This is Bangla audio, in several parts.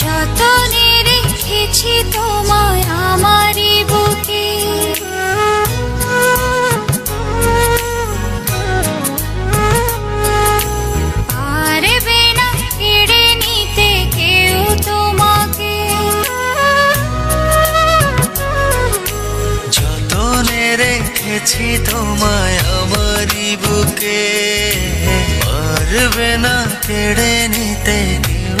যতনে রেখেছি তোমায় আমারই বুকে। পারবে না কেড়ে নিতে কেউ তোমাকে। যতনে রেখেছি তোমায় আমারই বুকে। পারবে না কেড়ে নিতে কেউ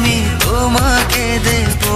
আমি তোমাকে দেবো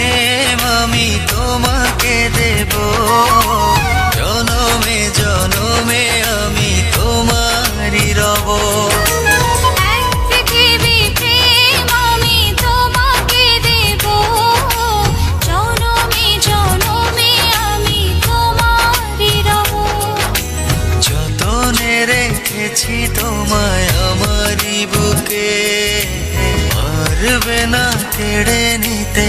প্রেম আমি তোমাকে দেব। জনমে জনমে আমি তোমারই রব। রেখেছি তোমায় আমারই বুকে পারবে না কেড়ে নিতে।